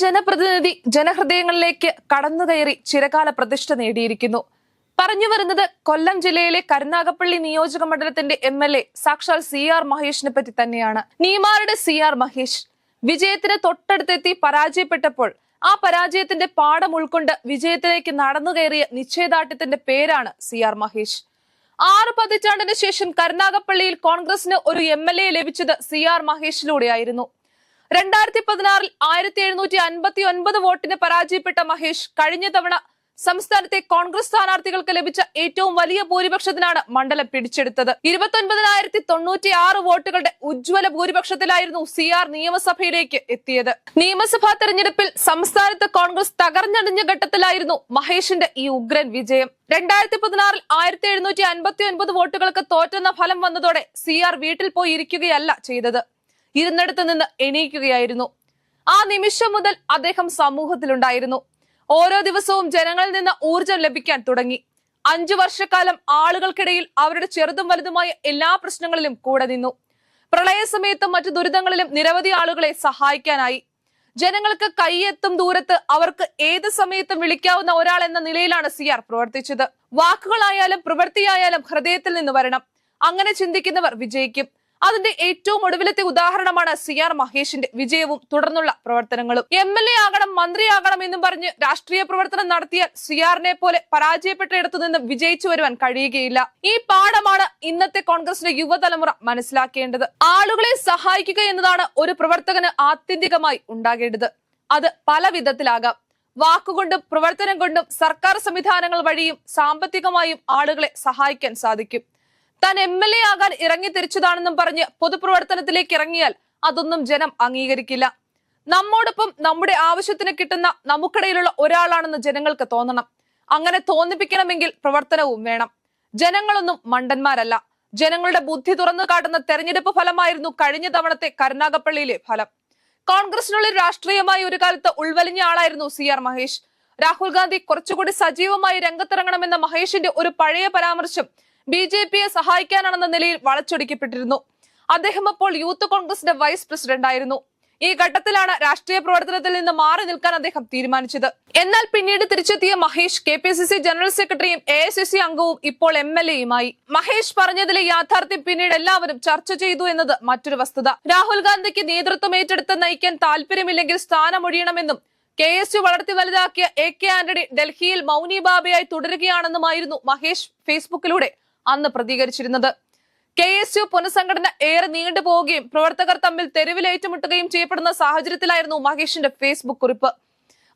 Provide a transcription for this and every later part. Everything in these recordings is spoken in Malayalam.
ജനപ്രതിനിധി ജനഹൃദയങ്ങളിലേക്ക് കടന്നുകയറി ചിരകാല പ്രതിഷ്ഠ നേടിയിരിക്കുന്നു. പറഞ്ഞു വരുന്നത് കൊല്ലം ജില്ലയിലെ കരുനാഗപ്പള്ളി നിയോജക മണ്ഡലത്തിന്റെ എം എൽ എ സാക്ഷാൽ സി ആർ മഹേഷിനെ പറ്റി തന്നെയാണ്. നീമാരുടെ സി ആർ മഹേഷ്. വിജയത്തിന് തൊട്ടടുത്തെത്തി പരാജയപ്പെട്ടപ്പോൾ ആ പരാജയത്തിന്റെ പാഠം ഉൾക്കൊണ്ട് വിജയത്തിലേക്ക് നടന്നുകയറിയ നിശ്ചയദാർഢ്യത്തിന്റെ പേരാണ് സി ആർ മഹേഷ്. ആറ് പതിറ്റാണ്ടിന് ശേഷം കരുനാഗപ്പള്ളിയിൽ കോൺഗ്രസിന് ഒരു എം എൽ എ ലഭിച്ചത് സി ആർ മഹേഷിലൂടെയായിരുന്നു. രണ്ടായിരത്തി പതിനാറിൽ ആയിരത്തി എഴുന്നൂറ്റി അൻപത്തി ഒൻപത് വോട്ടിന് പരാജയപ്പെട്ട മഹേഷ് കഴിഞ്ഞ തവണ സംസ്ഥാനത്തെ കോൺഗ്രസ് സ്ഥാനാർത്ഥികൾക്ക് ലഭിച്ച ഏറ്റവും വലിയ ഭൂരിപക്ഷത്തിനാണ് മണ്ഡലം പിടിച്ചെടുത്തത്. ഇരുപത്തി ഒൻപതിനായിരത്തി തൊണ്ണൂറ്റി ആറ് വോട്ടുകളുടെ ഉജ്ജ്വല ഭൂരിപക്ഷത്തിലായിരുന്നു സി ആർ നിയമസഭയിലേക്ക് എത്തിയത്. നിയമസഭാ തെരഞ്ഞെടുപ്പിൽ സംസ്ഥാനത്ത് കോൺഗ്രസ് തകർന്നടിഞ്ഞ ഘട്ടത്തിലായിരുന്നു മഹേഷിന്റെ ഈ ഉഗ്രൻ വിജയം. രണ്ടായിരത്തി പതിനാറിൽ ആയിരത്തി എഴുന്നൂറ്റി അൻപത്തി ഒൻപത് വോട്ടുകൾക്ക് തോറ്റെന്ന ഫലം വന്നതോടെ സി ആർ വീട്ടിൽ പോയി ഇരിക്കുകയല്ല ചെയ്തത്. ഇരുന്നിടത്ത് നിന്ന് എണീക്കുകയായിരുന്നു. ആ നിമിഷം മുതൽ അദ്ദേഹം സമൂഹത്തിലുണ്ടായിരുന്നു. ഓരോ ദിവസവും ജനങ്ങളിൽ നിന്ന് ഊർജം ലഭിക്കാൻ തുടങ്ങി. അഞ്ചു വർഷക്കാലം ആളുകൾക്കിടയിൽ അവരുടെ ചെറുതും വലുതുമായ എല്ലാ പ്രശ്നങ്ങളിലും കൂടെ നിന്നു. പ്രളയ സമയത്തും മറ്റു ദുരിതങ്ങളിലും നിരവധി ആളുകളെ സഹായിക്കാനായി. ജനങ്ങൾക്ക് കൈയെത്തും ദൂരത്ത് അവർക്ക് ഏത് സമയത്തും വിളിക്കാവുന്ന ഒരാൾ എന്ന നിലയിലാണ് സി ആർ പ്രവർത്തിച്ചത്. വാക്കുകളായാലും പ്രവൃത്തിയായാലും ഹൃദയത്തിൽ നിന്ന് വരണം. അങ്ങനെ ചിന്തിക്കുന്നവർ വിജയിക്കും. അതിന്റെ ഏറ്റവും ഒടുവിലത്തെ ഉദാഹരണമാണ് സി ആർ മഹേഷിന്റെ വിജയവും തുടർന്നുള്ള പ്രവർത്തനങ്ങളും. എം എൽ എ ആകണം മന്ത്രിയാകണം എന്നും പറഞ്ഞ് രാഷ്ട്രീയ പ്രവർത്തനം നടത്തിയാൽ സി ആറിനെ പോലെ പരാജയപ്പെട്ട ഇടത്തു നിന്ന് വിജയിച്ചു വരുവാൻ കഴിയുകയില്ല. ഈ പാഠമാണ് ഇന്നത്തെ കോൺഗ്രസിന്റെ യുവതലമുറ മനസ്സിലാക്കേണ്ടത്. ആളുകളെ സഹായിക്കുക എന്നതാണ് ഒരു പ്രവർത്തകന് ആത്യന്തികമായി ഉണ്ടാകേണ്ടത്. അത് പല വിധത്തിലാകാം. വാക്കുകൊണ്ടും പ്രവർത്തനം കൊണ്ടും സർക്കാർ സംവിധാനങ്ങൾ വഴിയും സാമ്പത്തികമായും ആളുകളെ സഹായിക്കാൻ സാധിക്കും. താൻ എം എൽ എ ആകാൻ ഇറങ്ങി തിരിച്ചതാണെന്നും പറഞ്ഞ് പൊതുപ്രവർത്തനത്തിലേക്ക് ഇറങ്ങിയാൽ അതൊന്നും ജനം അംഗീകരിക്കില്ല. നമ്മോടൊപ്പം നമ്മുടെ ആവശ്യത്തിന് കിട്ടുന്ന നമുക്കിടയിലുള്ള ഒരാളാണെന്ന് ജനങ്ങൾക്ക് തോന്നണം. അങ്ങനെ തോന്നിപ്പിക്കണമെങ്കിൽ പ്രവർത്തനവും വേണം. ജനങ്ങളൊന്നും മണ്ടന്മാരല്ല. ജനങ്ങളുടെ ബുദ്ധി തുറന്നു കാട്ടുന്ന തെരഞ്ഞെടുപ്പ് ഫലമായിരുന്നു കഴിഞ്ഞ തവണത്തെ കരുനാഗപ്പള്ളിയിലെ ഫലം. കോൺഗ്രസിനുള്ളിൽ രാഷ്ട്രീയമായി ഒരു കാലത്ത് ഉൾവലിഞ്ഞ ആളായിരുന്നു സി ആർ മഹേഷ്. രാഹുൽ ഗാന്ധി കുറച്ചുകൂടി സജീവമായി രംഗത്തിറങ്ങണമെന്ന മഹേഷിന്റെ ഒരു പഴയ പരാമർശം ബി ജെ പിയെ സഹായിക്കാനാണെന്ന നിലയിൽ വളച്ചൊടിക്കപ്പെട്ടിരുന്നു. അദ്ദേഹം അപ്പോൾ യൂത്ത് കോൺഗ്രസിന്റെ വൈസ് പ്രസിഡന്റ് ആയിരുന്നു. ഈ ഘട്ടത്തിലാണ് രാഷ്ട്രീയ പ്രവർത്തനത്തിൽ നിന്ന് മാറി നിൽക്കാൻ അദ്ദേഹം തീരുമാനിച്ചത്. എന്നാൽ പിന്നീട് തിരിച്ചെത്തിയ Mahesh K P C C general സെക്രട്ടറിയും എ സി സി അംഗവും ഇപ്പോൾ എം എൽ എയുമായി. മഹേഷ് പറഞ്ഞതിലെ യാഥാർത്ഥ്യം പിന്നീട് എല്ലാവരും ചർച്ച ചെയ്തു എന്നത് മറ്റൊരു വസ്തുത. രാഹുൽ ഗാന്ധിക്ക് നേതൃത്വം ഏറ്റെടുത്ത് നയിക്കാൻ താല്പര്യമില്ലെങ്കിൽ സ്ഥാനമൊഴിയണമെന്നും കെ എസ് യു വളർത്തി വലുതാക്കിയ എ കെ ആന്റണി ഡൽഹിയിൽ മൗനി ബാബയായി തുടരുകയാണെന്നുമായിരുന്നു മഹേഷ് ഫേസ്ബുക്കിലൂടെ അന്ന് പ്രതികരിച്ചിരുന്നത്. കെ എസ് യു പുനഃസംഘടന ഏറെ നീണ്ടുപോവുകയും പ്രവർത്തകർ തമ്മിൽ തെരുവിൽ ഏറ്റുമുട്ടുകയും ചെയ്യപ്പെടുന്ന സാഹചര്യത്തിലായിരുന്നു മഹേഷിന്റെ ഫേസ്ബുക്ക് കുറിപ്പ്.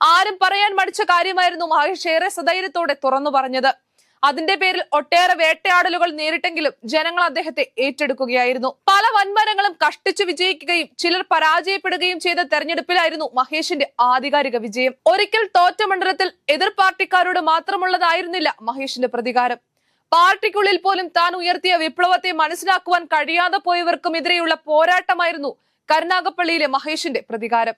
ആരും പറയാൻ മടിച്ച കാര്യമായിരുന്നു മഹേഷ് ഏറെ സധൈര്യത്തോടെ തുറന്നു പറഞ്ഞത്. അതിന്റെ പേരിൽ ഒട്ടേറെ വേട്ടയാടലുകൾ നേരിട്ടെങ്കിലും ജനങ്ങൾ അദ്ദേഹത്തെ ഏറ്റെടുക്കുകയായിരുന്നു. പല വൻമരങ്ങളും കഷ്ടിച്ചു വിജയിക്കുകയും ചിലർ പരാജയപ്പെടുകയും ചെയ്ത തെരഞ്ഞെടുപ്പിലായിരുന്നു മഹേഷിന്റെ ആധികാരിക വിജയം. ഒരിക്കൽ തോറ്റ മണ്ഡലത്തിൽ എതിർ പാർട്ടിക്കാരോട് മാത്രമുള്ളതായിരുന്നില്ല മഹേഷിന്റെ പ്രതികാരം. പാർട്ടിക്കുള്ളിൽ പോലും താൻ ഉയർത്തിയ വിപ്ലവത്തെ മനസ്സിലാക്കുവാൻ കഴിയാതെ പോയവർക്കും എതിരെയുള്ള പോരാട്ടമായിരുന്നു കരുനാഗപ്പള്ളിയിലെ മഹേഷിന്റെ പ്രതികാരം.